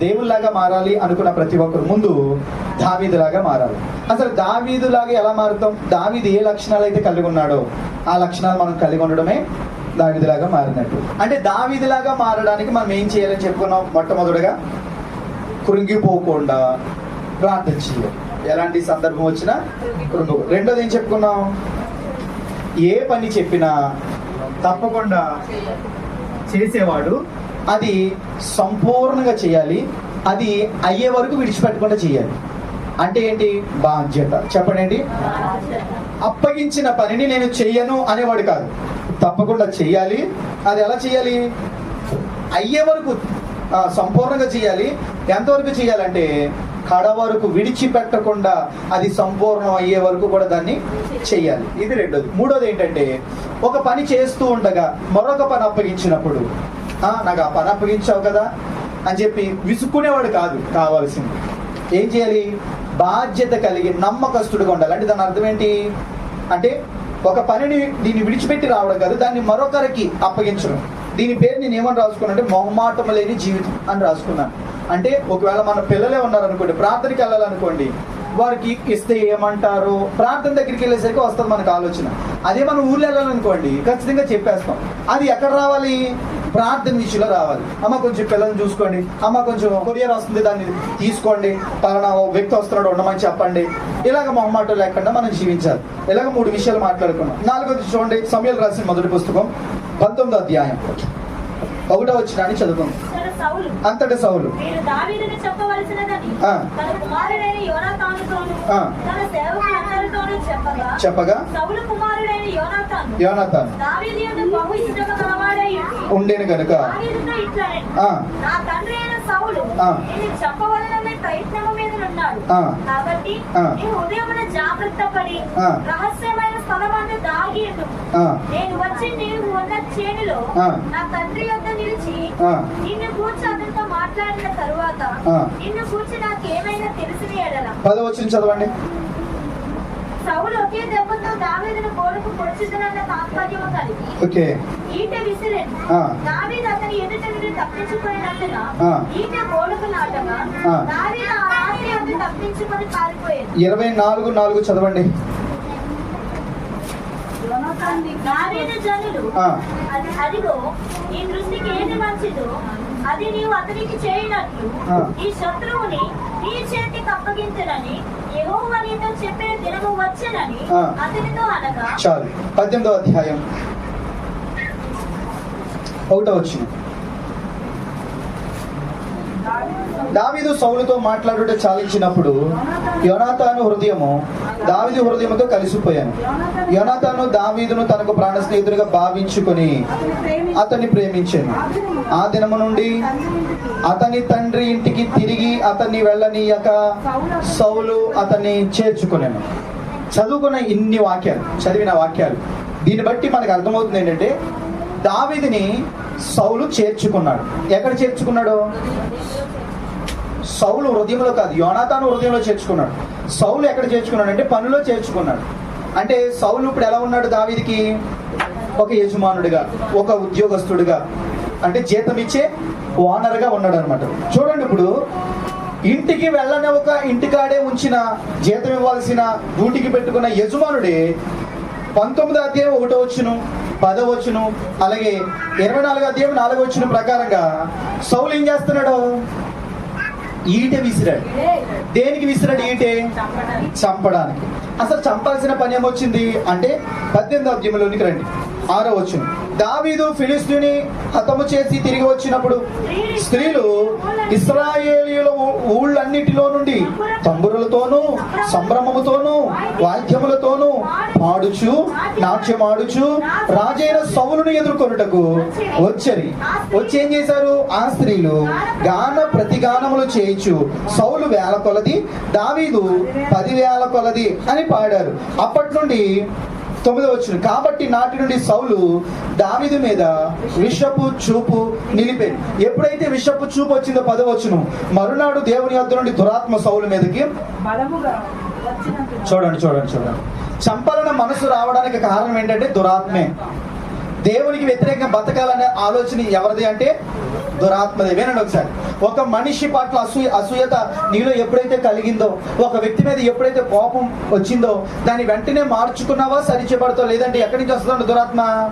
దేవుళ్ళగా మారాలి అనుకున్న ప్రతి ఒక్కరు ముందు దావీదులాగా మారాలి. అసలు దావీదులాగా ఎలా మారుతాం? దావీదు ఏ లక్షణాలు అయితే కలిగి ఉన్నాడో ఆ లక్షణాలు మనం కలిగి ఉండడమే దావీదులాగా మారినట్టు. అంటే దావీదులాగా మారడానికి మనం ఏం చేయాలని చెప్పుకున్నాం? మొట్టమొదటిగా కృంగిపోకుండా ప్రార్థన చేయాలి. ఎలాంటి సందర్భం వచ్చినా కృంగు రెండోది ఏం చెప్పుకున్నాం? ఏ పని చెప్పినా తప్పకుండా చేసేవాడు అది సంపూర్ణంగా చేయాలి. అది అయ్యే వరకు విడిచిపెట్టకుండా చేయాలి. అంటే ఏంటి? బాధ్యత. చెప్పండి అప్పగించిన పనిని నేను చెయ్యను అనేవాడు కాదు. తప్పకుండా చెయ్యాలి. అది ఎలా చేయాలి అయ్యే వరకు సంపూర్ణంగా చేయాలి ఎంతవరకు చేయాలంటే కడ వరకు విడిచిపెట్టకుండా అది సంపూర్ణం అయ్యే వరకు కూడా దాన్ని చెయ్యాలి. ఇది రెండోది. మూడోది ఏంటంటే ఒక పని చేస్తూ ఉండగా మరొక పని అప్పగించినప్పుడు నాకు ఆ పని అప్పగించావు కదా అని చెప్పి విసుక్కునేవాడు కాదు కావాల్సింది. ఏం చేయాలి? బాధ్యత కలిగి నమ్మకస్తుడిగా ఉండాలి. అంటే దాని అర్థం ఏంటి? అంటే ఒక పనిని దీన్ని విడిచిపెట్టి రావడం కాదు దాన్ని మరొకరికి అప్పగించడం. దీని పేరు నేను ఏమని రాసుకున్నాను అంటే మొహమాటం లేని జీవితం అని రాసుకున్నాను. అంటే ఒకవేళ మన పిల్లలే ఉన్నారనుకోండి ప్రార్థనకి వెళ్ళాలనుకోండి వారికి ఇస్తే ఏమంటారు? ప్రార్థన దగ్గరికి వెళ్ళేసరికి వస్తుంది మనకు ఆలోచన. అదే మనం ఊర్లో వెళ్ళాలనుకోండి ఖచ్చితంగా చెప్పేస్తాం. అది ఎక్కడ రావాలి? ప్రార్థన విషయంలో రావాలి. అమ్మ కొంచెం పిల్లల్ని చూసుకోండి. అమ్మ కొంచెం కొరియర్ వస్తుంది దాన్ని తీసుకోండి. పలానా వ్యక్తి వస్తున్నాడు ఉండమని చెప్పండి. ఇలాగ మొహమాటం లేకుండా మనం జీవించాలి. ఇలాగ మూడు విషయాలు మాట్లాడుకున్నాం. నాలుగోది చూడండి సమయాలు రాసిన మొదటి పుస్తకం పంతొమ్మిదో అధ్యాయం. ఒకటో వచ్చిన అని చదువుకుందాం అంతటి సౌలు. తన చెప్పగా యోనాథాన్ ఉండేను ఆ. రహస్యమైన స్థలమందు నేను వచ్చి నీవు ఉన్న చేనులో. నా తండ్రి యొద్ద నిలిచి ఆ. నిన్ను కూర్చి అతనితో మాట్లాడిన తరువాత ఆ. నిన్ను కూర్చి నాకేమైనా తెలిసిన ఎడల. పదవచ్చిన చదవండి. సౌలు ఒకే దెబ్బతో దావీదును గోడకు పొడిచిదనన్న తాత్పర్యము కలిగి ఓకే ఈట విసిరెను ఆ. దావీదు అతని ఎదుట నుండి తప్పించుకున్నట్టున ఆ. ఈట గోడకు నాటగా ఆ. దావీదు ఆ రాత్రి యొద్ద తప్పించుకొని పారిపోయాడు ఇరవై నాలుగు నాలుగు చదవండి దావీదు జనులు అదిగో నీ దృష్టికి ఏది మంచిదో అది నీవు అతనికి చేయనట్లు. ఈ శత్రువుని నీ చేతికి అప్పగించనని చెప్పే దినము వచ్చనని. అతనితో అనగా చాలు పద్దెనిమిదో అధ్యాయం ఒకటో వచ్చిన దావీదు సౌలుతో మాట్లాడుట చాలించినప్పుడు యోనాతాను హృదయము దావీదు హృదయముతో కలిసిపోయాను. యోనాతాను దావీదును తనకు ప్రాణ స్నేహితుడిగా భావించుకొని అతన్ని ప్రేమించాను. ఆ దినము నుండి అతని తండ్రి ఇంటికి తిరిగి అతన్ని వెళ్ళనీయక సౌలు అతన్ని చేర్చుకున్నాను చదువుకున్న ఇన్ని వాక్యాలు చదివిన వాక్యాలు. దీన్ని బట్టి మనకు అర్థమవుతుంది ఏంటంటే దావీదిని సౌలు చేర్చుకున్నాడు. ఎక్కడ చేర్చుకున్నాడు? సౌలు హృదయంలో కాదు యోనాతాను హృదయంలో చేర్చుకున్నాడు. సౌలు ఎక్కడ చేర్చుకున్నాడు అంటే పనిలో చేర్చుకున్నాడు. అంటే సౌలు ఇప్పుడు ఎలా ఉన్నాడు దావీదికి? ఒక యజమానుడిగా ఒక ఉద్యోగస్తుడిగా అంటే జీతం ఇచ్చే ఓనర్గా ఉన్నాడు అనమాట చూడండి ఇప్పుడు ఇంటికి వెళ్ళని ఒక ఇంటికాడే ఉంచిన జీతం ఇవ్వాల్సిన డ్యూటీకి పెట్టుకున్న యజమానుడే పంతొమ్మిది అధ్యాయం ఒకటో వచ్చును పదో వచ్చును అలాగే ఇరవై నాలుగు అధ్యాయం నాలుగో వచ్చిన ప్రకారంగా సౌలు ఏం చేస్తున్నాడు? ఈట విసిరాడు. దేనికి విసిరాడు ఈటే? చంపడానికి. అసలు చంపాల్సిన పని ఏమొచ్చింది? అంటే పద్దెనిమిది అధ్యాయంలోనికి రండి. ఆరో వచ్చును దావీదు ఫిలిస్తీని హతము చేసి తిరిగి వచ్చినప్పుడు స్త్రీలు ఇస్రాయేలీల ఊళ్ళన్నిటిలో నుండి తంబురులతోనూ సంభ్రమముతోనూ వాద్యములతోనూ పాడుచు నాట్యమాడుచు రాజైన సౌలును ఎదుర్కొనుటకు వచ్చరి. వచ్చి ఏం చేశారు? ఆ స్త్రీలు గాన ప్రతిగానములు చేయించు. సౌలు వేల కొలది దావీదు పదివేల కొలది అని పాడారు. అప్పటి నుండి తొమ్మిది వచ్చిన కాబట్టి నాటి నుండి సౌలు దావీదు మీద విషపు చూపు నిలిపేది ఎప్పుడైతే విషపు చూపు వచ్చిందో పదవచ్చును మరునాడు దేవుని యొద్ద నుండి దురాత్మ సౌలు మీదకి చూడండి చూడండి చూడండి. చంపాలన్న మనసు రావడానికి కారణం ఏంటంటే దురాత్మే. దేవునికి వ్యతిరేకంగా బతకాలనే ఆలోచన ఎవరిది అంటే దురాత్మదే వినండి ఒకసారి ఒక మనిషి పట్ల అసూయ అసూయత నీలో ఎప్పుడైతే కలిగిందో ఒక వ్యక్తి మీద ఎప్పుడైతే కోపం వచ్చిందో దాన్ని వెంటనే మార్చుకున్నావా సరిచేపడతావు లేదంటే ఎక్కడి నుంచి వస్తుందండి దురాత్మ?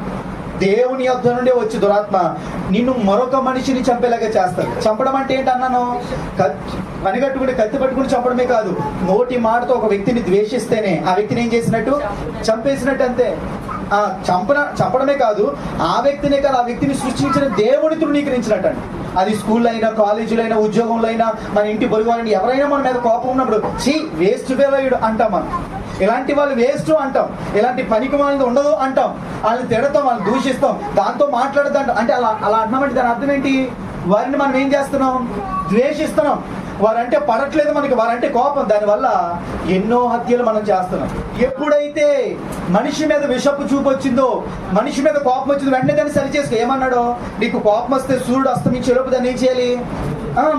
దేవుని యొద్ధ నుండి వచ్చి దురాత్మ. నిన్ను మరొక మనిషిని చంపేలాగా చేస్తారు చంపడం అంటే ఏంటి అన్నాను? కత్తి- పని కత్తి పట్టుకుని చంపడమే కాదు. నోటి మాటతో ఒక వ్యక్తిని ద్వేషిస్తేనే ఆ వ్యక్తిని ఏం చేసినట్టు? చంపేసినట్టు అంతే. చంపన చంపడమే కాదు ఆ వ్యక్తినే కాదు ఆ వ్యక్తిని సృష్టించిన దేవుని తృణీకరించినట్టు. అండి అది స్కూల్లో అయినా కాలేజీలో అయినా ఉద్యోగంలో అయినా మన ఇంటి బరువు ఎవరైనా మన మీద కోపం ఉన్నప్పుడు చీ వేస్ట్ ఫెలోయుడు అంటాం మనం. ఇలాంటి వాళ్ళు వేస్ట్ అంటాం. ఇలాంటి పనికి వాళ్ళది ఉండదు అంటాం. వాళ్ళని తిడతాం వాళ్ళని దూషిస్తాం. దాంతో మాట్లాడద్దు అంటే అలా అలా అంటున్నామంటే దాని అర్థం ఏంటి? వారిని మనం ఏం చేస్తున్నాం? ద్వేషిస్తున్నాం. వారంటే పడట్లేదు మనకి వారంటే కోపం. దానివల్ల ఎన్నో హత్యలు మనం చేస్తున్నాం. ఎప్పుడైతే మనిషి మీద విషపు చూపు వచ్చిందో మనిషి మీద కోపం వచ్చిందో వెంటనే దాన్ని సరి చేసుకో. ఏమన్నాడు? నీకు కోపం వస్తే సూర్యుడు అస్తమించే లోపు దాన్ని ఏం చేయాలి?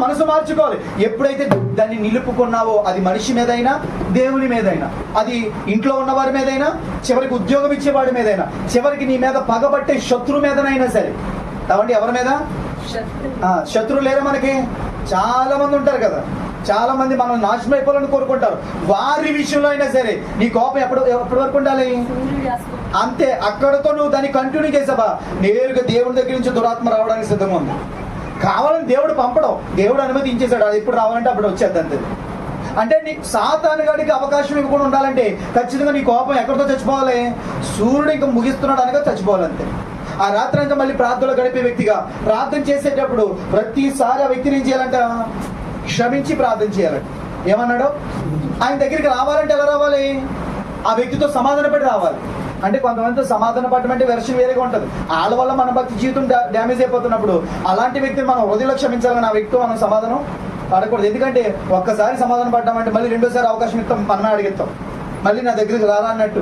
మనసు మార్చుకోవాలి. ఎప్పుడైతే దాన్ని నిలుపుకున్నావో అది మనిషి మీదైనా దేవుని మీదైనా అది ఇంట్లో ఉన్న వారి మీదైనా చివరికి ఉద్యోగం ఇచ్చే వాడి మీదైనా చివరికి నీ మీద పగబట్టే శత్రు మీదనైనా సరే. అవండి ఎవరి మీద? శత్రువు లేరా మనకి? చాలా మంది ఉంటారు కదా. చాలా మంది మనం నాశనం అయిపోవాలని కోరుకుంటారు. వారి విషయంలో అయినా సరే నీ కోపం ఎప్పుడు ఎప్పటి వరకు ఉండాలి? అంతే అక్కడతో నువ్వు దాన్ని కంటిన్యూ చేసావా నేరుగా దేవుడి దగ్గర నుంచి దురాత్మ రావడానికి సిద్ధంగా ఉంది. కావాలని దేవుడు పంపడం దేవుడు అనుమతించేశాడు. అది ఎప్పుడు రావాలంటే అప్పుడు వచ్చేది అంతే. అంటే నీకు సాతాను గడికి అవకాశం ఇవ్వకుండా ఉండాలంటే ఖచ్చితంగా నీ కోపం ఎక్కడితో చచ్చిపోవాలి? సూర్యుడు ఇంకా ముగిస్తున్నాడు అనగా చచ్చిపోవాలంతే ఆ రాత్రి అంతా మళ్ళీ ప్రార్థనలు గడిపే వ్యక్తిగా ప్రార్థన చేసేటప్పుడు ప్రతిసారి ఆ వ్యక్తిని ఏం చేయాలంట? క్షమించి ప్రార్థన చేయాలంట. ఏమన్నాడు? ఆయన దగ్గరికి రావాలంటే ఎలా రావాలి? ఆ వ్యక్తితో సమాధానపడి రావాలి. అంటే కొంతమందితో సమాధాన పడటం అంటే వెర్షన్ వేరేగా ఉంటుంది. వాళ్ళ వల్ల మన భక్తి జీవితం డ్యామేజ్ అయిపోతున్నప్పుడు అలాంటి వ్యక్తిని మనం హృదయంలో క్షమించాలని ఆ వ్యక్తితో మనం సమాధానం పడకూడదు. ఎందుకంటే ఒక్కసారి సమాధానం పడ్డామంటే మళ్ళీ రెండోసారి అవకాశం ఇస్తాం మనమే అడిగిస్తాం. మళ్ళీ నా దగ్గరికి రారా అన్నట్టు.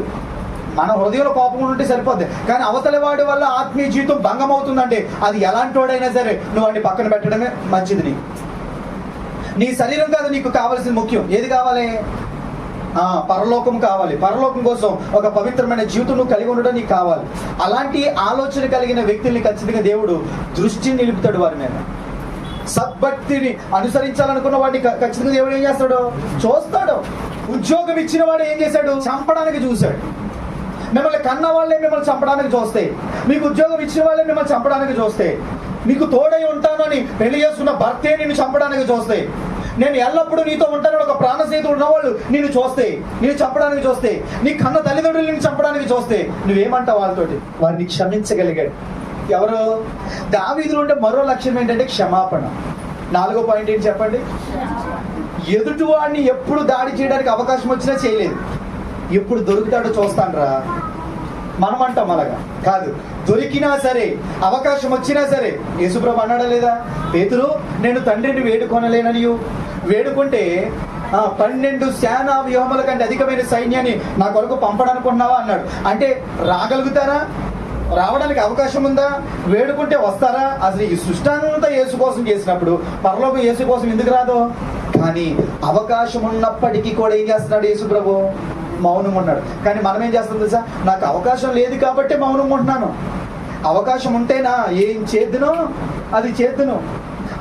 మన హృదయంలో కోపం ఉంటే సరిపోద్ది. కానీ అవతలి వాడి వల్ల ఆత్మీయ జీవితం భంగం అవుతుందండి అది ఎలాంటి వాడైనా సరే నువ్వు వాడిని పక్కన పెట్టడమే మంచిది నీకు. నీ శరీరం కాదు నీకు కావాల్సింది ముఖ్యం. ఏది కావాలి? పరలోకం కావాలి. పరలోకం కోసం ఒక పవిత్రమైన జీవితం నువ్వు కలిగి ఉండడం నీకు కావాలి. అలాంటి ఆలోచన కలిగిన వ్యక్తుల్ని ఖచ్చితంగా దేవుడు దృష్టి నిలుపుతాడు వారి మీద. సద్భక్తిని అనుసరించాలనుకున్న వాడిని ఖచ్చితంగా దేవుడు ఏం చేస్తాడు? చూస్తాడు. ఉద్యోగం ఇచ్చిన వాడు ఏం చేశాడు? చంపడానికి చూశాడు. మిమ్మల్ని కన్న వాళ్ళే మిమ్మల్ని చంపడానికి చూస్తే మీకు ఉద్యోగం ఇచ్చిన వాళ్ళే మిమ్మల్ని చంపడానికి చూస్తే మీకు తోడై ఉంటానని పెళ్ళి చేస్తున్న భర్తే నిన్ను చంపడానికి చూస్తే నేను ఎల్లప్పుడూ నీతో ఉంటానని ఒక ప్రాణ స్నేహితుడు ఉన్నవాళ్ళు నిన్ను చూస్తే నేను చంపడానికి చూస్తే నీ కన్న తల్లిదండ్రులు నిన్ను చంపడానికి చూస్తే నువ్వేమంటావు వాళ్ళతోటి? వారిని క్షమించగలిగాడు. ఎవరు? దావీదులు ఉండే మరో లక్ష్యం ఏంటంటే క్షమాపణ. నాలుగో పాయింట్ ఏంటి చెప్పండి? ఎదుటివాడిని ఎప్పుడు దాడి చేయడానికి అవకాశం వచ్చినా చేయలేదు. ఎప్పుడు దొరుకుతాడో చూస్తానరా. మనం అంటాం అలాగా. కాదు. దొరికినా సరే అవకాశం వచ్చినా సరే యేసుప్రభు అన్నాడా లేదా? పేతురు నేను తండ్రిని వేడుకొనలేనని వేడుకుంటే పన్నెండు శానా వ్యూహముల కంటే అధికమైన సైన్యాన్ని నా కొరకు పంపడానుకున్నావా అన్నాడు. అంటే రాగలుగుతారా? రావడానికి అవకాశం ఉందా? వేడుకుంటే వస్తారా? అసలు ఈ సృష్టానంతా యేసు కోసం చేసినప్పుడు పరలోకం యేసు కోసం ఎందుకు రాదు? కానీ అవకాశం ఉన్నప్పటికీ కూడా ఏం చేస్తున్నాడు యేసు ప్రభు మౌనం ఉన్నాడు కానీ మనం ఏం చేస్తాం తెలుసా? నాకు అవకాశం లేదు కాబట్టి మౌనం ఉంటున్నాను అవకాశం ఉంటేనా ఏం చేద్దునో అది చేద్దును.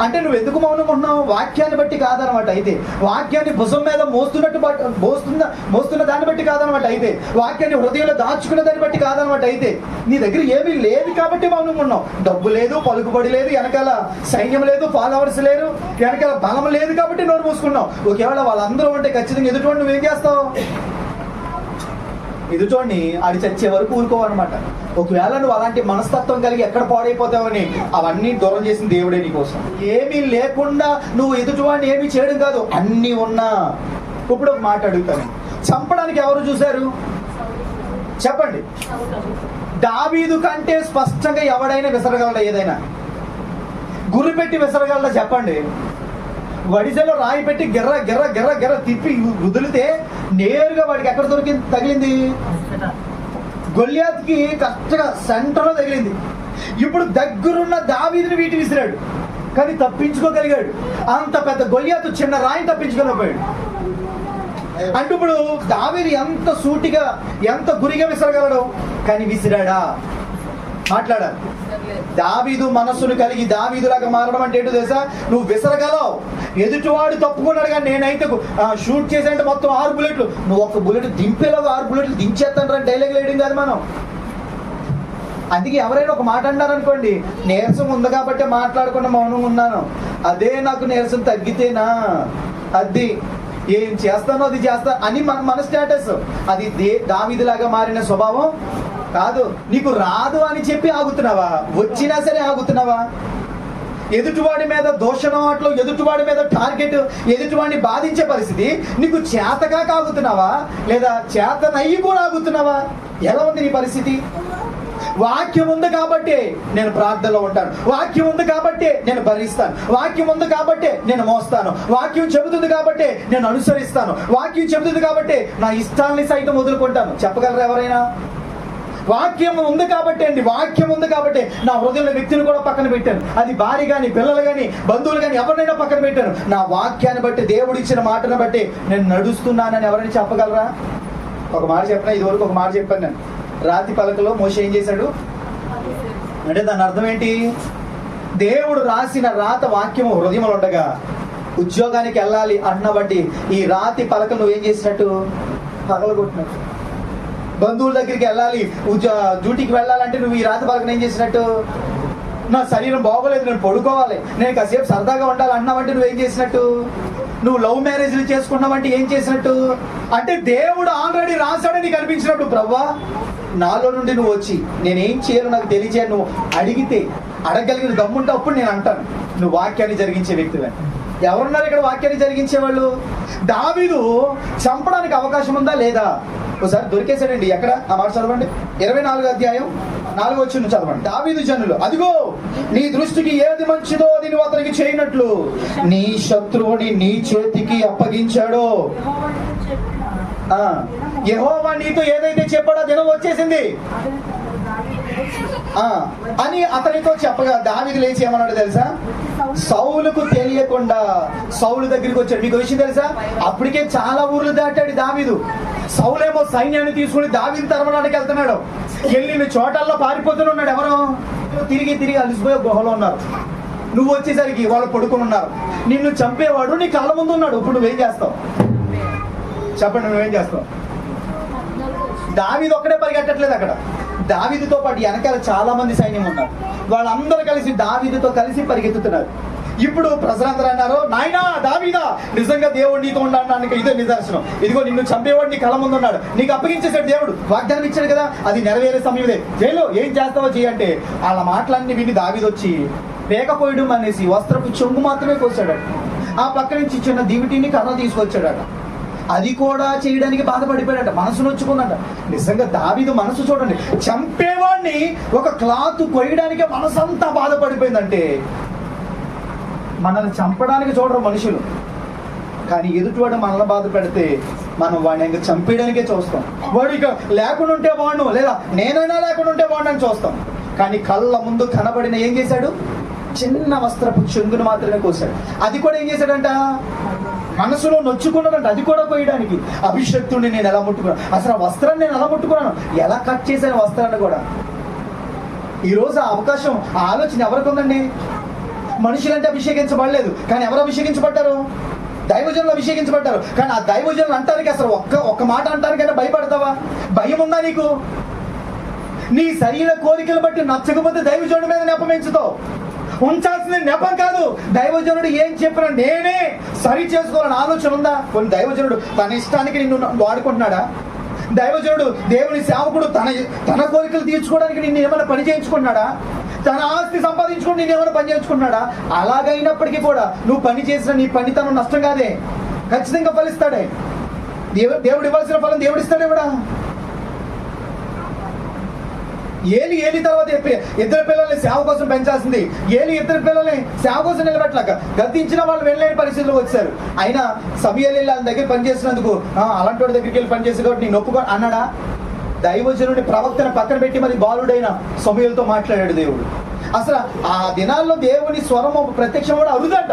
అంటే నువ్వు ఎందుకు మౌనం ఉంటున్నావు వాక్యాన్ని బట్టి కాదనమాట అయితే. వాక్యాన్ని భుజం మీద మోస్తున్నట్టు మోస్తున్న మోస్తున్న దాన్ని బట్టి కాదనమాట అయితే. వాక్యాన్ని హృదయంలో దాచుకున్న దాన్ని బట్టి కాదనమాట అయితే. నీ దగ్గర ఏమీ లేదు కాబట్టి మౌనం ఉన్నావు డబ్బు లేదు పలుకుబడి లేదు వెనకాల సైన్యం లేదు ఫాలోవర్స్ లేరు వెనకాల బలం లేదు కాబట్టి నోరు మూసుకున్నావు. ఒకవేళ వాళ్ళందరూ ఉంటే ఖచ్చితంగా ఎదుటి నువ్వేం చేస్తావు? ఎదుటోడిని ఆడి చచ్చే వరకు ఊరుకోవన్నమాట ఒకవేళ నువ్వు అలాంటి మనస్తత్వం కలిగి ఎక్కడ పాడైపోతావని అవన్నీ దూరం చేసిన దేవుడే నీకోసం. ఏమీ లేకుండా నువ్వు ఎదుటివాడిని ఏమీ చేయడం కాదు. అన్నీ ఉన్నా. ఇప్పుడు ఒక మాట అడుగుతాను. చంపడానికి ఎవరు చూశారు? చెప్పండి. దావీదు కంటే స్పష్టంగా ఎవడైనా విసరగలడా ఏదైనా? గురి పెట్టి విసరగలడా చెప్పండి. వడిసెలో రాయి పెట్టి గిర్ర గిర్ర గిర్ర గిర్ర తిప్పి వదిలితే నేరుగా వాడికి ఎక్కడ దొరికింది? తగిలింది? గొల్లియాత్కి కరెక్ట్గా సెంటర్లో తగిలింది. ఇప్పుడు దగ్గరున్న దావీదిని వీటి విసిరాడు. కానీ తప్పించుకోగలిగాడు. అంత పెద్ద గొల్యాత్ చిన్న రాయిని తప్పించుకోలేకపోయాడు అంటే ఇప్పుడు దావీది ఎంత సూటిగా ఎంత గురిగా విసరగలడు? కానీ విసిరాడా? మాట్లాడాలి. దావీదు మనస్సును కలిగి దావీదులాగా మారడం అంటే ఏంటో తెలుసా? నువ్వు విసరగలవు. ఎదుటివాడు తప్పుకున్నాడు కానీ నేనైతే షూట్ చేసేంటే మొత్తం ఆరు బుల్లెట్లు. నువ్వు ఒక బుల్లెట్ దింపేలాగా ఆరు బుల్లెట్లు దించేస్తాను డైలాగ్ వేయడం కాదు మనం. అందుకే ఎవరైనా ఒక మాట అన్నారనుకోండి నీరసం ఉంది కాబట్టి మాట్లాడకుండా మౌనంగా ఉన్నాను. అదే నాకు నీరసం తగ్గితేనా? అది ఏం చేస్తానో అది చేస్తా అని మన మన స్టేటస్ అది దే దావిదిలాగా మారిన స్వభావం కాదు. నీకు రాదు అని చెప్పి ఆగుతున్నావా? వచ్చినా సరే ఆగుతున్నావా? ఎదుటివాడి మీద దోషణ అట్లు ఎదుటివాడి మీద టార్గెట్ ఎదుటివాడిని బాధించే పరిస్థితి నీకు చేతగా కాగుతున్నావా? లేదా చేతనయ్యి కూడా ఆగుతున్నావా? ఎలా ఉంది నీ పరిస్థితి? వాక్యం ఉంది కాబట్టి నేను ప్రార్థనలో ఉంటాను. వాక్యం ఉంది కాబట్టి నేను భరిస్తాను. వాక్యం ఉంది కాబట్టి నేను మోస్తాను. వాక్యం చెబుతుంది కాబట్టి నేను అనుసరిస్తాను. వాక్యం చెబుతుంది కాబట్టి నా ఇష్టాల్ని సైతం వదులుకుంటాను. చెప్పగలరా ఎవరైనా? వాక్యం ఉంది కాబట్టి అండి వాక్యం ఉంది కాబట్టి నా హృదయంలో వ్యక్తిని కూడా పక్కన పెట్టాను. అది భార్య కానీ పిల్లలు కానీ బంధువులు కానీ ఎవరినైనా పక్కన పెట్టాను. నా వాక్యాన్ని బట్టి దేవుడు ఇచ్చిన మాటను బట్టి నేను నడుస్తున్నానని ఎవరైనా చెప్పగలరా? ఒక మాట చెప్పిన? ఇదివరకు ఒక మాట చెప్పాను నేను. రాతి పలకలో మోస ఏం చేశాడు? అంటే దాని అర్థం ఏంటి? దేవుడు రాసిన రాత వాక్యము హృదయంలో ఉండగా ఉద్యోగానికి వెళ్ళాలి అన్న బట్టి ఈ రాతి పలక నువ్వేం చేసినట్టు? పగలగొట్టినట్టు. బంధువుల దగ్గరికి వెళ్ళాలి. డ్యూటీకి వెళ్ళాలంటే నువ్వు ఈ రాతి పలకన ఏం చేసినట్టు? నా శరీరం బాగోలేదు నేను పడుకోవాలి. నేను కాసేపు సరదాగా ఉండాలి అన్నావంటే నువ్వేం చేసినట్టు? నువ్వు లవ్ మ్యారేజ్లు చేసుకున్నావంటే ఏం చేసినట్టు? అంటే దేవుడు ఆల్రెడీ రాశాడని నీకు అనిపించినప్పుడు ప్రవ్వా నాలో నుండి నువ్వు వచ్చి నేనేం చేయాలో నాకు తెలియజేయను. నువ్వు అడిగితే అడగలిగిన దమ్ముంటే అప్పుడు నేను అంటాను నువ్వు వాక్యాన్ని జరిగించే వ్యక్తివే. ఎవరున్నారు ఇక్కడ వాక్యాన్ని జరిగించేవాళ్ళు? దావీదు చంపడానికి అవకాశం ఉందా లేదా? ఒకసారి దొరికేశాడండి. ఎక్కడ? ఆ మాట చదవండి. ఇరవై నాలుగు అధ్యాయం నాలుగు వచ్చిన చదవండి. దావీదు జనులు అదిగో నీ దృష్టికి ఏది మంచిదో అది నువ్వు అతనికి చేయనట్లు. నీ శత్రువుని నీ చేతికి అప్పగించాడో. యహోవా నీతో ఏదైతే చెప్పాడో దినం వచ్చేసింది. అని అతనితో చెప్పగా దావిది లేచి ఏమన్నాడు తెలుసా? సౌలుకు తెలియకుండా సౌలు దగ్గరికి వచ్చాడు. మీకు విషయం తెలుసా? అప్పటికే చాలా ఊర్లు దాటాడు దావిదు. సౌలేమో సైన్యాన్ని తీసుకుని దావిని తరమడానికి వెళ్తున్నాడు. వెళ్ళిన చోటల్లో పారిపోతూనే ఉన్నాడు. ఎవరు? తిరిగి తిరిగి అలిసిపోయే గుహలో ఉన్నారు. నువ్వు వచ్చేసరికి వాళ్ళు పడుకుని ఉన్నారు. నిన్ను చంపేవాడు నీ కళ్ళ ముందు ఉన్నాడు. ఇప్పుడు నువ్వేం చేస్తావు? చెప్పండి నువ్వేం చేస్తావు? దావిది ఒక్కడే పరిగెట్టట్లేదు అక్కడ. దావీదుతో పాటు వెనకాల చాలా మంది సైన్యం ఉన్నారు. వాళ్ళందరూ కలిసి దావీదుతో కలిసి పరిగెత్తుతున్నారు. ఇప్పుడు ప్రజలందరూ అన్నారు నాయనా దావీదా నిజంగా దేవుడు నీతో ఉండడానికి ఇదే నిదర్శనం. ఇదిగో నిన్ను చంపేవాడు నీ కళ ఉన్నాడు. నీకు అప్పగించేశాడు దేవుడు. వాగ్దానం ఇచ్చాడు కదా అది నెరవేరే సమయం ఇదే జైలు ఏం చేస్తావో చేయంటే వాళ్ళ మాటలన్నీ విని దావీదొచ్చి పేక అనేసి వస్త్రపు చెంగు మాత్రమే కోసాడు ఆ పక్క నుంచి చిన్న దివిటిని కర్ర తీసుకొచ్చాడట. అది కూడా చేయడానికి బాధపడిపోయాడట మనసు నొచ్చుకుందంట. నిజంగా దావీదు మనసు చూడండి చంపేవాడిని ఒక క్లాత్ కొయ్యడానికి మనసంతా బాధపడిపోయిందంటే మనల్ని చంపడానికి చూడరు మనుషులు. కానీ ఎదుటివాడు మనల్ని బాధ పెడితే మనం వాడిని ఇంకా చంపేయడానికే చూస్తాం. వాడు ఇక లేకుండా ఉంటే బాగుండు లేదా నేనైనా లేకుండా ఉంటే బాగుండు అని చూస్తాం. కానీ కళ్ళ ముందు కనబడిన ఏం చేశాడు? చిన్న వస్త్రపు చెంగును మాత్రమే కోసాడు. అది కూడా ఏం చేశాడంట? మనసులో నొచ్చుకున్నాడంట అది కూడా పోయడానికి అభిషక్తుడిని నేను ఎలా ముట్టుకున్నాను? అసలు ఆ వస్త్రాన్ని నేను ఎలా ముట్టుకున్నాను? ఎలా కట్ చేశాను వస్త్రాన్ని కూడా? ఈరోజు ఆ అవకాశం ఆ ఆలోచన ఎవరికి ఉందండి? మనుషులంటే అభిషేకించబడలేదు. కానీ ఎవరు అభిషేకించబడ్డారు? దైవజనులు అభిషేకించబడ్డారు. కానీ ఆ దైవజనులు అంటానికి అసలు ఒక్క ఒక్క మాట అంటానికైనా భయపడతావా? భయం ఉందా నీకు? నీ శరీర కోరికలు బట్టి నచ్చకపోతే దైవజనుడి మీద నెపమించుతావు ఉంచాల్సిన నెపం కాదు. దైవజనుడు ఏం చెప్పినా నేనే సరి చేసుకోవాలని ఆలోచన ఉందా? కొన్ని దైవజనుడు తన ఇష్టానికి నిన్ను వాడుకుంటున్నాడా? దైవజనుడు దేవుని సేవకుడు తన తన కోరికలు తీర్చుకోవడానికి నిన్ను ఏమైనా పని చేయించుకున్నాడా తన ఆస్తి సంపాదించుకుని నేను ఏమైనా పని చేయించుకున్నాడా అలాగైనప్పటికీ కూడా నువ్వు పని చేసిన నీ పని తను నష్టం కాదే. ఖచ్చితంగా ఫలిస్తాడే. దేవుడు దేవుడు ఇవ్వాల్సిన ఫలం దేవుడు కూడా ఏలి ఏలి తర్వాత చెప్పి- ఇద్దరు పిల్లల్ని సేవ కోసం పెంచాల్సింది. ఏలి ఇద్దరు పిల్లల్ని సేవ కోసం నిలబెట్టలేక గద్దించిన వాళ్ళు వెళ్ళలేని పరిస్థితులు వచ్చారు. అయినా సమయాలు వెళ్ళి దగ్గర పనిచేసినందుకు అలాంటి వాడి దగ్గరికి వెళ్ళి పనిచేసి కాబట్టి నేను నొప్పుకో అన్నాడా? దైవజనుడి ప్రవక్తను పక్కన పెట్టి మరి బాలుడైన సమయాలతో మాట్లాడాడు దేవుడు. అసలు ఆ దినాల్లో దేవుని స్వరం ప్రత్యక్షం కూడా అరుదట.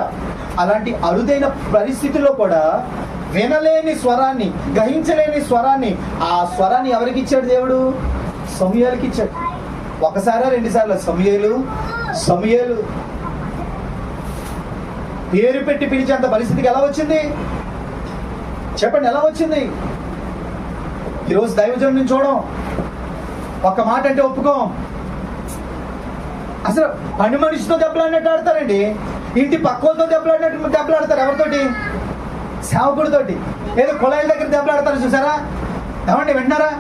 అలాంటి అరుదైన పరిస్థితుల్లో కూడా వినలేని స్వరాన్ని గ్రహించలేని స్వరాన్ని ఆ స్వరాన్ని ఎవరికి ఇచ్చాడు దేవుడు? సమయాలకి ఇచ్చాడు. ఒకసారా రెండుసార్లు సమయాలు సమయాలు పేరు పెట్టి పిలిచేంత పరిస్థితికి ఎలా వచ్చింది? చెప్పండి ఎలా వచ్చింది? ఈరోజు దైవజనుడిని చూడం ఒక్క మాట అంటే ఒప్పుకోం. అసలు పని మనిషితో దెబ్బలాడినట్టు ఆడతారండి. ఇంటి పక్కలతో దెబ్బలాడినట్టు దెబ్బలాడతారు ఎవరితోటి? సేవకుడితోటి. ఏదో కుళాయిల దగ్గర దెబ్బలాడతారు చూసారా? ఏమండి విన్నారా?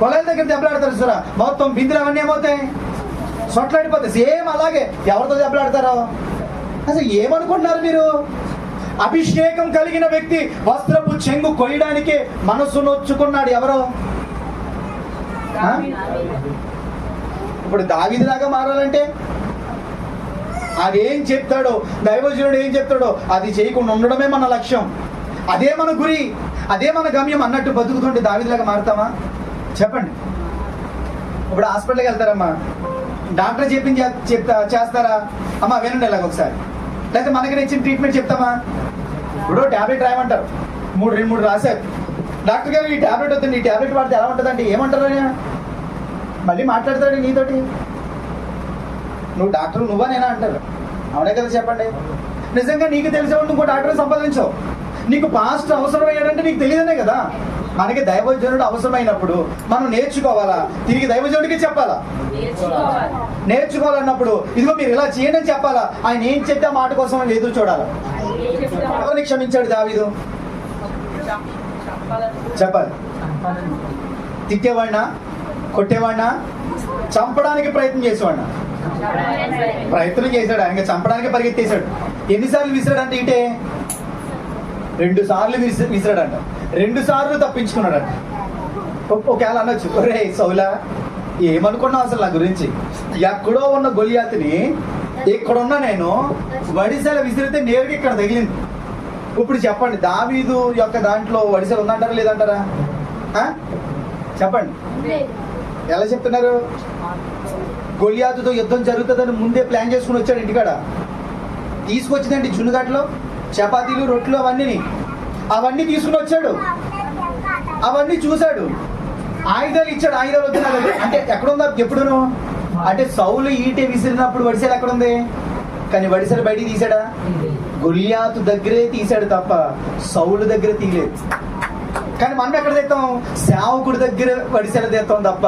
కొలల దగ్గర దెబ్బలాడతారు చూసారా? మొత్తం బిందులు అవన్నీ ఏమవుతాయి? సొట్లాడిపోతాయి సేమ్ అలాగే ఎవరితో దెబ్బలాడతారో అసలు ఏమనుకుంటున్నారు మీరు? అభిషేకం కలిగిన వ్యక్తి వస్త్రపు చెంగు కొయ్యడానికే మనసు నొచ్చుకున్నాడు ఎవరు? ఇప్పుడు దావిదిలాగా మారాలంటే అదేం చెప్తాడో? దైవజనుడు ఏం చెప్తాడో? అది చేయకుండా ఉండడమే మన లక్ష్యం. అదే మన గురి అదే మన గమ్యం అన్నట్టు బతుకుతుంటే దావిదిలాగా మారుతామా? చెప్పండి. ఇప్పుడు హాస్పిటల్కి వెళ్తారమ్మా. డాక్టర్ చెప్పింది చే- చెప్తా చేస్తారా? అమ్మా వినండి ఇలాగ ఒకసారి. లేకపోతే మనకి నచ్చిన ట్రీట్మెంట్ చెప్తామా? ఇప్పుడు ట్యాబ్లెట్ రాయమంటారు. మూడు రెండు మూడు రాశారు. డాక్టర్ గారు ఈ ట్యాబ్లెట్ వద్దండి. ఈ ట్యాబ్లెట్ వాడితే ఎలా ఉంటుందండి? ఏమంటారు మళ్ళీ మాట్లాడతాడు నీతోటి. నువ్వు డాక్టర్ నువ్వా నేనా? అంటారు. అవునే కదా చెప్పండి. నిజంగా నీకు తెలిసేవాడు ఇంకో డాక్టర్ సంపాదించావు నీకు పాస్ట్ అవసరం అయ్యాడంటే నీకు తెలియదనే కదా. మనకి దైవజనుడు అవసరమైనప్పుడు మనం నేర్చుకోవాలా? తిరిగి దైవజనుడికి చెప్పాలా? నేర్చుకోవాలన్నప్పుడు ఇదిగో మీరు ఇలా చేయండి అని చెప్పాలా? ఆయన ఏం చెప్తే మాట కోసం ఎదురు చూడాలా? ఎవరిని క్షమించాడు దావీదు? చెప్పాలి. తిట్టేవాడినా? కొట్టేవాడినా? చంపడానికి ప్రయత్నం చేసేవాడినా? ప్రయత్నం చేశాడు. ఆయన చంపడానికి పరిగెత్తేశాడు. ఎన్నిసార్లు విసిరాడంటే ఇటే? రెండు సార్లు విసి విసిరాడంట. రెండు సార్లు తప్పించుకున్నాడట. ఒకవేళ అనొచ్చు. ఒరే సౌలా ఏమనుకున్నావు అసలు నా గురించి? ఎక్కడో ఉన్న గొలియాతిని ఇక్కడున్న నేను వడిసెల విసిరితే నేరుగా ఇక్కడ తగిలింది. ఇప్పుడు చెప్పండి దావీదు యొక్క దాంట్లో వడిసెలు ఉందంటారా లేదంటారా? చెప్పండి. ఎలా చెప్తున్నారు? గొలియాతుతో యుద్ధం జరుగుతుందని ముందే ప్లాన్ చేసుకుని వచ్చాడు ఇంటికాడ. తీసుకొచ్చిందండి జున్నుగట్లో చపాతీలు రొట్లు అవన్నీ అవన్నీ తీసుకుని వచ్చాడు. అవన్నీ చూశాడు. ఆయుధాలు ఇచ్చాడు ఆయుధాలు వద్దు నా అంటే ఎక్కడుందా? ఎప్పుడును? అంటే సౌలు ఈటే విసిరినప్పుడు వడిసెలు ఎక్కడుంది? కానీ వడిసెలు బయటికి తీసాడా గొలియాతు దగ్గరే తీశాడు తప్ప సౌలు దగ్గర తీయలేదు. కానీ మనం ఎక్కడ తెస్తాం సేవకుడి దగ్గర వడిసెలు తెస్తాం తప్ప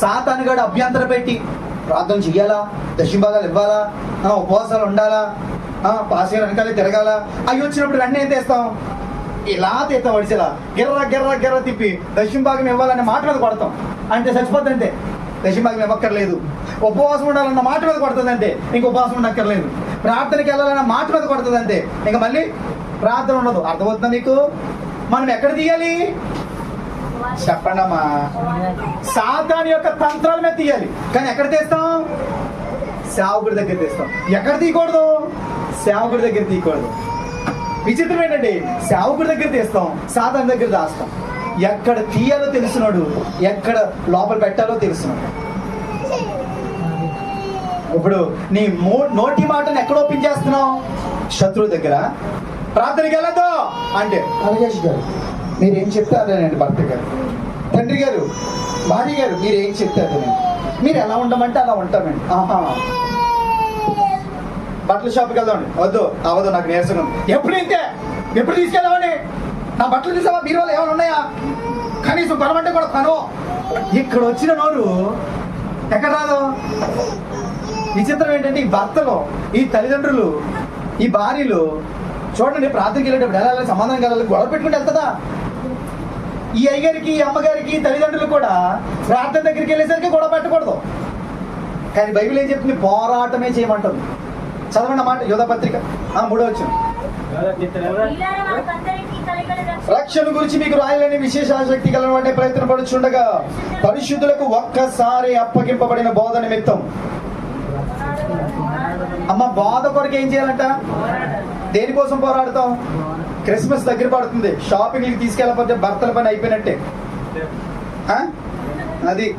సాతానుగాడు అభ్యంతరం పెట్టి ప్రార్థన చెయ్యాలా? దశింభాగాలు ఇవ్వాలా? ఉపవాసాలు ఉండాలా? పాస్ వెనకాలే తిరగాల. అవి వచ్చినప్పుడు వెంటనే ఏం తెస్తాం? ఇలా తీస్తాం వడిసెలా. గిర్ర గిర్ర గిర్ర తిప్పి దశింభాగం ఇవ్వాలనే మాట మీద కొడతాం. అంటే చచ్చిపోద్ది అంతే దశింభాగం ఇవ్వక్కర్లేదు. ఉపవాసం ఉండాలన్న మాట మీద కొడుతుంది అంతే ఇంక ఉపవాసం ఉండక్కర్లేదు. ప్రార్థనకి వెళ్ళాలన్న మాట మీద కొడుతుంది అంతే ఇంకా మళ్ళీ ప్రార్థన ఉండదు. అర్థమవుతుందా మీకు? మనం ఎక్కడ తీయాలి? చెప్పండమ్మా. సాతాన్ యొక్క తంత్రాల మీద తీయాలి. కానీ ఎక్కడ తీస్తాం? సేవకుడి దగ్గర తీస్తాం. ఎక్కడ తీయకూడదు? సేవకుడి దగ్గర తీయకూడదు. విచిత్రం ఏంటండి? సేవకుడి దగ్గర తీస్తాం సాధన దగ్గర దాస్తాం. ఎక్కడ తీయాలో తెలిసినాడు ఎక్కడ లోపల పెట్టాలో తెలిసినాడు. ఇప్పుడు నీ మో నోటి మాటను ఎక్కడ ఓపెన్ చేస్తున్నావు? శత్రువు దగ్గర. ప్రార్థనకి వెళ్ళదు అంటే అలగేష్ గారు మీరు ఏం చెప్తే అదేనండి భర్త గారు. తండ్రి గారు భార్య గారు మీరు ఏం చెప్తే మీరు ఎలా ఉండమంటే అలా ఉంటామండి. ఆహా. బట్టల షాప్కి వెళ్దాం వద్దు అవదు నాకు నీరసంగా ఎప్పుడు ఇంతే? ఎప్పుడు తీసుకెళ్దామండి? నా బట్టలు చూసావా బీరువాలు ఏమైనా ఉన్నాయా? కనీసం కొనమంటే కూడా కొనవు. ఇక్కడ వచ్చిన నోరు ఎక్కడ రాదు? విచిత్రం ఏంటంటే ఈ భర్తలు ఈ తల్లిదండ్రులు ఈ భార్యలు చూడండి ప్రార్థనకి వెళ్ళేటప్పుడు ఎలా వెళ్ళాలి సమాధానం కలాలి గొడవ పెట్టుకుంటే వెళ్తుందా? ఈ అయ్యగారికి ఈ అమ్మగారికి తల్లిదండ్రులు కూడా ప్రార్థన దగ్గరికి వెళ్ళేసరికి గొడవ పెట్టకూడదు. కానీ బైబిల్ ఏం చెప్తుంది? పోరాటమే చేయమంటుంది. చదవండి మాట యోధ పత్రిక. ఆ, మూడో వచ్చిన రక్షణ గురించి మీకు రాయాలని విశేష ఆసక్తి కలవంటే ప్రయత్నం పడుచుండగా పరిశుద్ధులకు ఒక్కసారి అప్పగింపబడిన బోధ నిమిత్తం. అమ్మ బాధ కొరకు ఏం చేయాలంట? దేనికోసం పోరాడతాం? క్రిస్మస్ దగ్గర పడుతుంది. షాపింగ్కి తీసుకెళ్ళకపోతే భర్తల పని అయిపోయినట్టే. అది.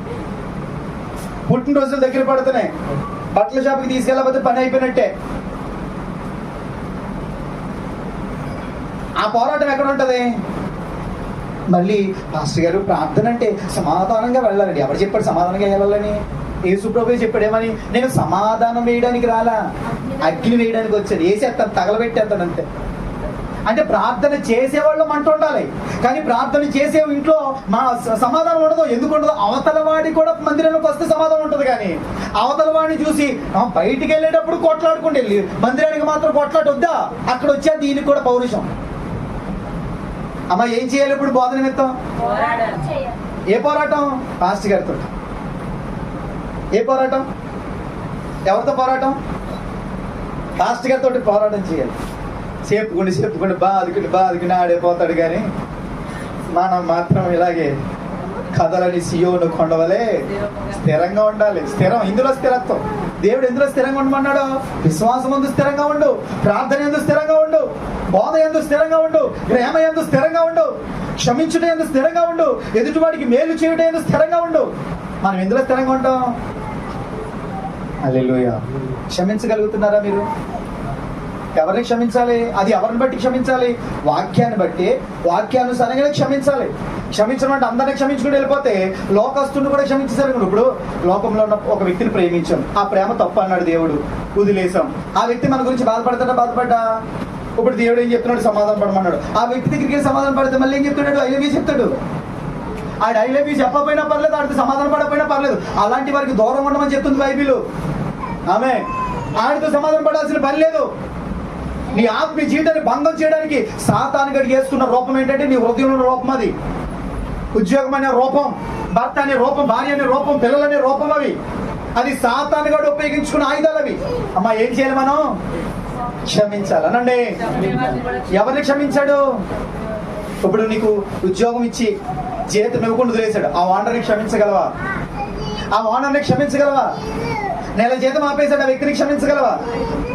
పుట్టినరోజులు దగ్గర పడుతున్నాయి. బట్టల షాప్కి తీసుకెళ్ళకపోతే పని అయిపోయినట్టే. ఆ పోరాటం ఎక్కడ ఉంటుంది? మళ్ళీ పాస్టర్ గారు ప్రార్థన అంటే సమాధానంగా వెళ్ళాలండి. ఎవరు చెప్పాడు సమాధానంగా వెళ్ళాలని? యేసుప్రభు చెప్పాడు ఏమని? నేను సమాధానం వేయడానికి రాలా. అగ్ని వేయడానికి వచ్చాను. వేసేస్తాను తగలబెట్టేస్తాను అంతే అంటే ప్రార్థన చేసేవాళ్ళు మంట ఉండాలి. కానీ ప్రార్థన చేసే ఇంట్లో మా సమాధానం ఉండదు. ఎందుకు ఉండదు అవతల వాడి కూడా మందిరంలోకి వస్తే సమాధానం ఉంటుంది కానీ అవతల వాడిని చూసి "ఆ, బయటికి వెళ్ళేటప్పుడు కొట్లాడుకుంటే వెళ్ళి మందిరానికి మాత్రం కొట్లాట వద్దా అక్కడ వచ్చా దీనికి కూడా పౌరుషం. అమ్మ ఏం చేయాలి ఇప్పుడు బోధన నిమిత్తం? ఏ పోరాటం? పాస్ట్ గారితో. ఏ పోరాటం? ఎవరితో పోరాటం? పాస్ట్ గారితో పోరాటం చేయాలి. చెప్పుకుండి చెప్పుకుండి బాదుకుని బాదుకుని ఆడైపోతాడు కానీ మనం మాత్రం ఇలాగే కథలని సియోను కొండవలే స్థిరంగా ఉండాలి. స్థిరం ఇందులో స్థిరత్వం. దేవుడు ఎందులో స్థిరంగా ఉండమన్నాడు? విశ్వాసం ఎందు స్థిరంగా ఉండు ప్రార్థన ఎందు స్థిరంగా ఉండు బోధ ఎందు స్థిరంగా ఉండు ప్రేమ ఎందు స్థిరంగా ఉండు క్షమించుట ఎందు స్థిరంగా ఉండు ఎదుటివాడికి మేలు చేయుట ఎందు స్థిరంగా ఉండు. మనం ఎందులో స్థిరంగా ఉంటాం? అల్లెలుయ క్షమించగలుగుతున్నారా మీరు? ఎవరిని క్షమించాలి? అది ఎవరిని బట్టి క్షమించాలి? వాక్యాన్ని బట్టి వాక్యానుసారంగానే క్షమించాలి. క్షమించడం అంటే అందరిని క్షమించుకుని వెళ్ళిపోతే లోకస్తుని కూడా క్షమించేసారు ఇప్పుడు. లోకంలో ఉన్న ఒక వ్యక్తిని ప్రేమించాం. ఆ ప్రేమ తప్పు అన్నాడు దేవుడు. వదిలేసాం ఆ వ్యక్తి మన గురించి బాధపడతాడా? బాధపడ్డా? ఇప్పుడు దేవుడు ఏం చెప్తున్నాడు? సమాధానం పడమన్నాడు. ఆ వ్యక్తి దగ్గరికి సమాధానం పడితే మళ్ళీ ఏం చెప్తున్నాడు? ఐ లవ్ యూ చెప్తాడు. ఆ ఐ లవ్ యూ చెప్పకపోయినా పర్లేదు ఆడికి సమాధానం పడకపోయినా పర్లేదు. అలాంటి వారికి దూరం ఉండమని చెప్తుంది బైబిల్. ఆమె ఆడితో సమాధానం పడాల్సిన పని లేదు. నీ ఆత్మీయ జీవితాన్ని భంగం చేయడానికి సాతాను గడికి వేసుకున్న రూపం ఏంటంటే నీ హృదయంలో ఉన్న రూపం అది. ఉద్యోగం అనే రూపం భర్త అనే రూపం భార్య అనే రూపం పిల్లలనే రూపం అవి. అది సాతాను గడు ఉపయోగించుకున్న ఆయుధాలు అవి. అమ్మా ఏం చేయాలి మనం? క్షమించాలి అనండి ఎవరిని క్షమించాడు? ఇప్పుడు నీకు ఉద్యోగం ఇచ్చి జీతం ఇవ్వకుండా వదిలేశాడు. ఆ ఓనర్ని క్షమించగలవా? ఆ ఓనర్ని క్షమించగలవా? నెల జీతం ఆపేశాడు ఆ వ్యక్తిని క్షమించగలవా?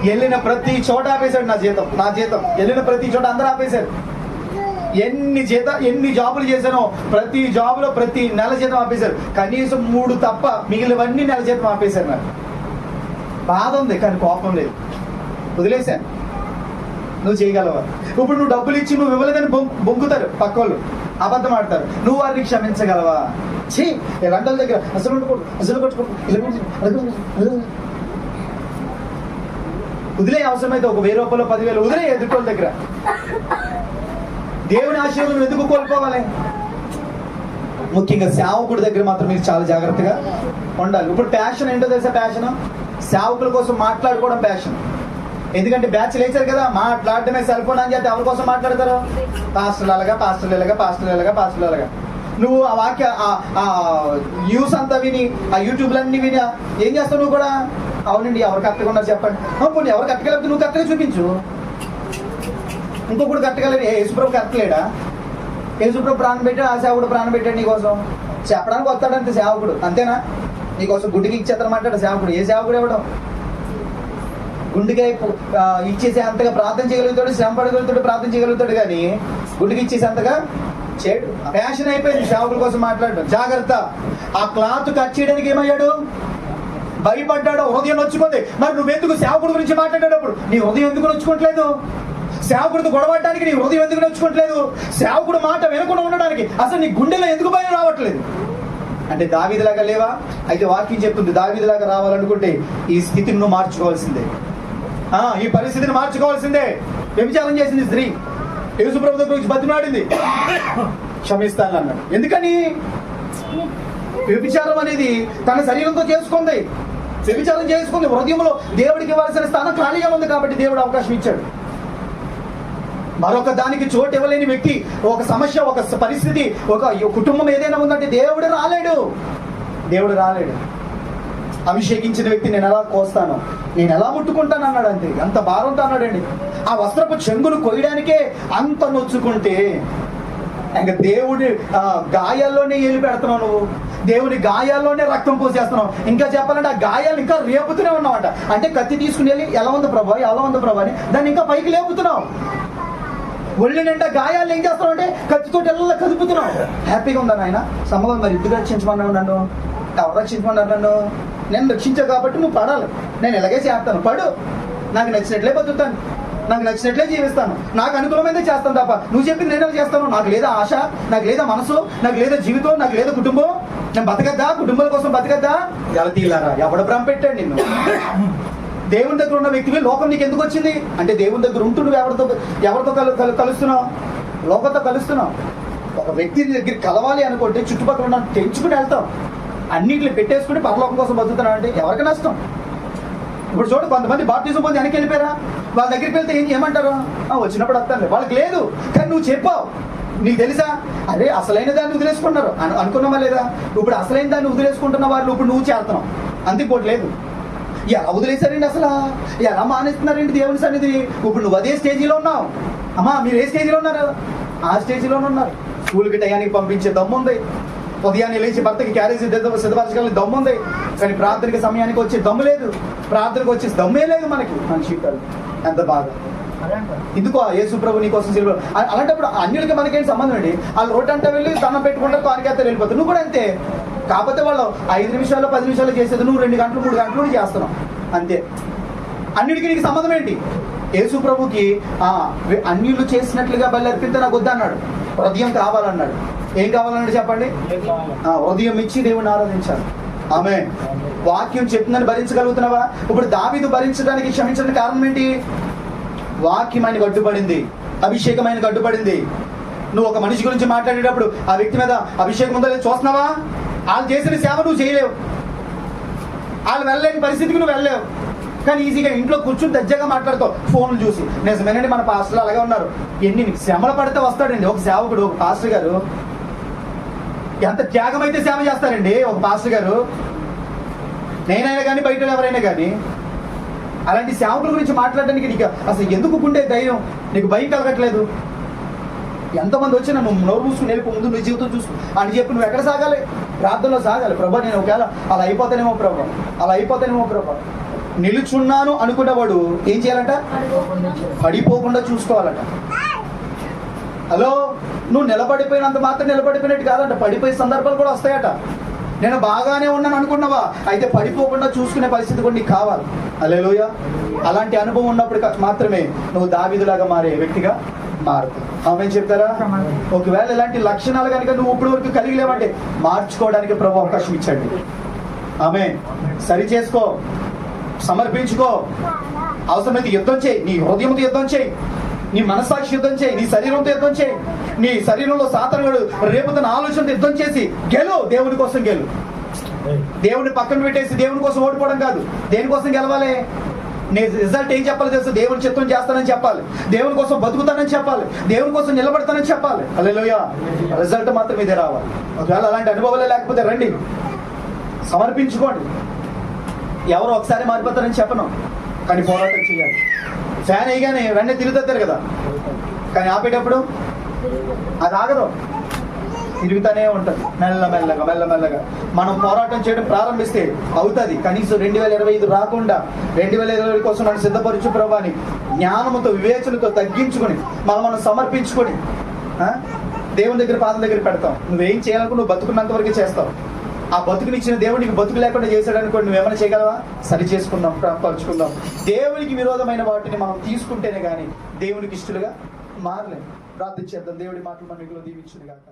వెళ్ళిన ప్రతి చోట ఆపేశాడు నా జీతం నా జీతం. వెళ్ళిన ప్రతి చోట అందరూ ఆపేశారు. ఎన్ని జీత ఎన్ని జాబులు చేశానో ప్రతి జాబులో ప్రతి నెల జీతం ఆపేశారు. కనీసం మూడు తప్ప మిగిలినవన్నీ నెల జీతం ఆపేశారు నాకు. బాధ ఉంది కానీ కోపం లేదు. వదిలేశాను. నువ్వు చేయగలవా? ఇప్పుడు నువ్వు డబ్బులు ఇచ్చి నువ్వు ఇవ్వలేదని బొం- బొంగుతారు పక్కోళ్ళు. అబద్ధం ఆడతారు. నువ్వు వారిని క్షమించగలవా? ఛీ! ఈ రండల దగ్గర అసలు ఉండకూడదు అసలు కొట్టుకోడు వదిలే అవసరమైతే ఒక వెయ్యి రూపాయలు పదివేలు వదిలే ఎదుర్కోల దగ్గర. దేవుని ఆశీర్వాదం ఎందుకు కోల్పోవాలి? ముఖ్యంగా సేవకుడి దగ్గర మాత్రం మీరు చాలా జాగ్రత్తగా ఉండాలి. ఇప్పుడు ప్యాషన్ ఏంటో తెలుసా ప్యాషన్ సేవకుల కోసం మాట్లాడుకోవడం ప్యాషన్ ఎందుకంటే బ్యాచ్ లేచారు కదా మాట్లాడటమే సెల్ ఫోన్ అని చెప్పి ఎవరి కోసం మాట్లాడతారు? పాస్టర్లు అలాగా పాస్టర్లు ఇలాగా పాస్టర్లు ఇలాగా పాస్టర్లు నువ్వు ఆ వాక్య ఆ- న్యూస్ అంతా విని ఆ యూట్యూబ్లన్నీ విని ఏం చేస్తావు నువ్వు కూడా? అవునండి ఎవరు కరెక్ట్గా ఉన్నారు చెప్పండి. పోనీ ఎవరు కరెక్ట్గా నువ్వు కరెక్ట్గా చూపించు. ఇంకొకటి కరెక్ట్గా ఏ యేసుప్రభు కరెక్ట్ యేసుప్రభు ప్రాణం పెట్టాడు ఆ సేవకుడు ప్రాణం పెట్టాడు నీకోసం చెప్పడానికి వస్తాడంతే సేవకుడు. అంతేనా? నీకోసం గుడ్డికి ఇచ్చేస్తారన్నమాట సేవకుడు. ఏ సేవకుడు ఇవ్వడం? గుండెకాయ ఇచ్చేసి ఇచ్చేసే అంతగా ప్రార్థన చేయగలుగుతాడు శ్రమ పడగలుగుతాడు ప్రార్థన చేయగలుగుతాడు కానీ గుండెకి ఇచ్చేసి అంతగా చేయడు. ఫ్యాషన్ అయిపోయింది సేవకుల కోసం మాట్లాడడం. జాగ్రత్త. ఆ క్లాత్ కట్ చేయడానికి ఏమయ్యాడు? భయపడ్డాడు. హృదయం నొచ్చుకుంది. మరి నువ్వెందుకు సేవకుడి గురించి మాట్లాడేటప్పుడు? నీ హృదయం ఎందుకు నొచ్చుకోవట్లేదు? సేవకుడితో గొడవడానికి నీ హృదయం ఎందుకు నొచ్చుకోవట్లేదు? సేవకుడు మాట వినకుండా ఉండడానికి అసలు నీ గుండెలో ఎందుకు భయం రావట్లేదు? అంటే దావీదిలాగా లేవా? అయితే వాక్యం చెప్తుంది దావీదిలాగా రావాలనుకుంటే ఈ స్థితిని నువ్వు మార్చుకోవాల్సిందే. ఈ పరిస్థితిని మార్చుకోవాల్సిందే. వ్యభిచారం చేసింది స్త్రీ? యేసుప్రభు గురించి నుంచి బతిమాడింది. క్షమిస్తాను అన్నాడు. ఎందుకని? వ్యభిచారం అనేది తన శరీరంతో చేసుకుంది. వ్యభిచారం చేసుకుంది. హృదయంలో దేవుడికి ఇవ్వాల్సిన స్థానం ఖాళీగా ఉంది కాబట్టి దేవుడు అవకాశం ఇచ్చాడు. మరొక దానికి చోటు ఇవ్వలేని వ్యక్తి ఒక సమస్య ఒక పరిస్థితి ఒక కుటుంబం ఏదైనా ఉందంటే దేవుడు రాలేడు. దేవుడు రాలేడు. అభిషేకించిన వ్యక్తి నేను ఎలా కోస్తాను నేను ఎలా ముట్టుకుంటాను అన్నాడు అంతే. అంత భారంతో అన్నాడండి. ఆ వస్త్రపు చెంగును కొయ్యడానికే అంత నొచ్చుకుంటే ఇంకా దేవుడి గాయాల్లోనే ఏలు పెడుతున్నావు నువ్వు. దేవుడి గాయాల్లోనే రక్తం పోసేస్తున్నావు. ఇంకా చెప్పాలంటే ఆ గాయాలు ఇంకా రేపుతూనే ఉన్నావు అంటే కత్తి తీసుకుని వెళ్ళి ఎలా ఉంది ప్రభా ఎలా ఉంది ప్రభా అని దాన్ని ఇంకా పైకి లేపుతున్నావు. ఒళ్ళు నిండా గాయాలు ఏం చేస్తున్నావు అంటే కత్తితో ఎలా కదుపుతున్నావు. హ్యాపీగా ఉందా నాయన? సమయం మరి. ఇద్దరు రక్షించమన్నావు నన్ను. ఎవరు రక్షించమన్నారు నన్ను. నేను రక్షించావు కాబట్టి నువ్వు పడాలి. నేను ఎలాగే చేస్తాను. పడు. నాకు నచ్చినట్లే బతుకుతాను. నాకు నచ్చినట్లే జీవిస్తాను. నాకు అనుకూలమైతే చేస్తాను తప్ప నువ్వు చెప్పింది నేను చేస్తాను. నాకు లేదా ఆశ నాకు లేదా మనసు నాకు లేదా జీవితం నాకు లేదా కుటుంబం. నేను బతకద్దా? కుటుంబాల కోసం బతకద్దా? ఎలా తీలారా ఎవడ భ్రమ పెట్టాడు నిన్ను? దేవుని దగ్గర ఉన్న వ్యక్తివి లోకం నీకు ఎందుకు వచ్చింది? అంటే దేవుని దగ్గర ఉంటూ నువ్వు ఎవరితో ఎవరితో కలు కలు- కలుస్తున్నావు? లోకంతో కలుస్తున్నావు. ఒక వ్యక్తి దగ్గర కలవాలి అనుకుంటే చుట్టుపక్కల ఉన్న తెంచుకుని వెళ్తాం అన్నింటిని పెట్టేసుకుని పరలోకం కోసం బతుకుతున్నావు అంటే ఎవరికి నష్టం? ఇప్పుడు చూడు కొంతమంది బాప్టిజం పొంది వెనక్కి వెళ్ళిపోయారా? వాళ్ళ దగ్గరికి వెళ్తే ఏం ఏమంటారు "ఆ, వచ్చినప్పుడు వస్తాను వాళ్ళకి లేదు. కానీ నువ్వు చెప్పావు. నీకు తెలుసా? అరే అసలైన దాన్ని వదిలేసుకున్నారు అను అనుకున్నావా లేదా? ఇప్పుడు అసలైన దాన్ని వదిలేసుకుంటున్న వాళ్ళు ఇప్పుడు నువ్వు చేస్తున్నావు అంతే ఇంకోటి లేదు ఎలా వదిలేశారండి అసలు? ఎలా మానేస్తున్నారండి దేవుని సన్నిధి? ఇప్పుడు నువ్వు అదే స్టేజీలో ఉన్నావు. అమ్మా మీరు ఏ స్టేజీలో ఉన్నారు? ఆ స్టేజీలోనే ఉన్నారు. స్కూల్కి టయానికి పంపించే దమ్ము ఉంది ఉదయాన్నే లేచి భర్తకి క్యారేజ్ సిద్ధపరచగలని దమ్ముంది కానీ ప్రార్థనకి సమయానికి వచ్చి దమ్ము లేదు. ప్రార్థనకు వచ్చి దమ్మే లేదు మనకి. మన జీవితాలు. ఎంత బాగా. ఎందుకో యేసు ప్రభు నీ కోసం సిలువ అలాంటప్పుడు అన్యులకి మనకేం సంబంధం అండి? వాళ్ళు రోడ్డు అంటే వెళ్ళి దండం పెట్టుకుంటారు కానికేస్తారు వెళ్ళిపోతారు. నువ్వు కూడా అంతే. కాకపోతే వాళ్ళు ఐదు నిమిషాలు పది నిమిషాలు చేసేది నువ్వు రెండు గంటలు మూడు గంటలు కూడా చేస్తున్నావు. అంతే. అన్నిటికీ నీకు సంబంధం ఏంటి? యేసు ప్రభుకి అన్యులు చేసినట్లుగా బలి అర్పితే నాకు వద్దన్నాడు హృదయం కావాలన్నాడు. ఏం కావాలన్నాడు చెప్పండి? హృదయం ఇచ్చి దేవుని ఆరాధించాలి. ఆమె వాక్యం చెప్తుందని భరించగలుగుతున్నావా? ఇప్పుడు దావీదు భరించడానికి క్షమించడానికి కారణం ఏంటి? వాక్యం ఆయన గడ్డుపడింది అభిషేకం ఆయన గడ్డుపడింది నువ్వు ఒక మనిషి గురించి మాట్లాడేటప్పుడు ఆ వ్యక్తి మీద అభిషేకం ఉందో లేదో చూస్తున్నావా? వాళ్ళు చేసిన సేవ నువ్వు చేయలేవు. వాళ్ళు వెళ్ళలేని పరిస్థితికి నువ్వు వెళ్ళలేవు. కానీ ఈజీగా ఇంట్లో కూర్చుని దజ్జగా మాట్లాడతావు. ఫోన్లు చూసి. నిజమేనండి మన పాస్టర్లు అలాగే ఉన్నారు. ఎన్ని శ్రమలు పడితే వస్తాడండి. ఒక సేవకుడు ఒక పాస్టర్ గారు ఎంత త్యాగం అయితే సేవ చేస్తారండి ఒక పాస్టర్ గారు? నేనైనా కానీ బయట ఎవరైనా కానీ అలాంటి సేవకుల గురించి మాట్లాడడానికి నీకు అసలు ఎందుకు గుండె ధైర్యం? నీకు భయం కలగట్లేదు? ఎంతమంది వచ్చినా నువ్వు నోరు మూసుకుని వెళ్ళిపో ముందు నీ జీవితం చూసుకో అని చెప్పి నువ్వు ఎక్కడ సాగాలి? ప్రార్థనలో సాగాలి. ప్రభా నేను ఒకవేళ అలా అయిపోతానేమో ప్రభా. అలా అయిపోతానేమో ప్రభా. నిలుచున్నాను అనుకున్నవాడు ఏం చేయాలంట? పడిపోకుండా చూసుకోవాలట. హలో? నువ్వు నిలబడిపోయినంత మాత్రం నిలబడిపోయినట్టు కాదంట. పడిపోయే సందర్భాలు కూడా వస్తాయట. నేను బాగానే ఉన్నాను అనుకున్నావా? అయితే పడిపోకుండా చూసుకునే పరిస్థితి కూడా నీకు కావాలి. అలేలోయ అలాంటి అనుభవం ఉన్నప్పుడు మాత్రమే నువ్వు దావిదులాగా మారే వ్యక్తిగా మారుతుంది ఆమె చెప్తారా? ఒకవేళ ఇలాంటి లక్షణాలు కనుక నువ్వు ఇప్పుడు వరకు కలిగి లేవంటే మార్చుకోవడానికి ప్రభు అవకాశం ఇచ్చండి. ఆమె సరి చేసుకో. సమర్పించుకో. అవసరమైతే యుద్ధం చేయి. నీ హృదయంతో యుద్ధం చేయి. నీ మనస్సాక్షి యుద్ధం చేయి నీ శరీరంతో యుద్ధం చేయి. నీ శరీరంలో సాతనగడు రేపుతున్న ఆలోచనతో యుద్ధం చేసి గెలు దేవుని కోసం గెలు. దేవుని పక్కన పెట్టేసి దేవుని కోసం ఓడిపోవడం కాదు. దేనికోసం గెలవాలి? నేను రిజల్ట్ ఏం చెప్పాలి తెలుసు. దేవుని చిత్తం చేస్తానని చెప్పాలి. దేవుని కోసం బతుకుతానని చెప్పాలి. దేవుని కోసం నిలబడతానని చెప్పాలి. అల్లెలోయ రిజల్ట్ మాత్రం ఇదే రావాలి. ఒకవేళ అలాంటి అనుభవాలే లేకపోతే రండి. సమర్పించుకోండి. ఎవరు ఒకసారి మారిపోతారని చెప్పను. కానీ పోరాటం చేయాలి. ఫ్యాన్ వేయగానే వెంటనే తిరుగుతారు కదా. కానీ ఆపేటప్పుడు అది ఆగదు. తిరుగుతూనే ఉంటుంది. మెల్లమెల్లగా మెల్లమెల్లగా మనం పోరాటం చేయడం ప్రారంభిస్తే అవుతుంది. కనీసం రెండు వేల ఇరవై ఐదు రాకుండా రెండు వేల ఇరవై కోసం మనం సిద్ధపరచు ప్రభాని జ్ఞానముతో వివేచనతో తగ్గించుకొని మనం మనం సమర్పించుకొని దేవుని దగ్గర పాదం దగ్గర పెడతాం. నువ్వేం చేయాలనుకో నువ్వు బతుకున్నంత వరకు చేస్తావు. ఆ బతుకునిచ్చిన దేవునికి బతుకు లేకుండా చేశాడు అనుకోండి నువ్వేమైనా చేయగలవా? సరి చేసుకుందాం పరుచుకుందాం దేవునికి విరోధమైన వాటిని మనం తీసుకుంటేనే కానీ దేవునికి ఇష్టలుగా మారలేము ప్రార్థించేద్దాం దేవుడి మాటలు మన దీవించును కాక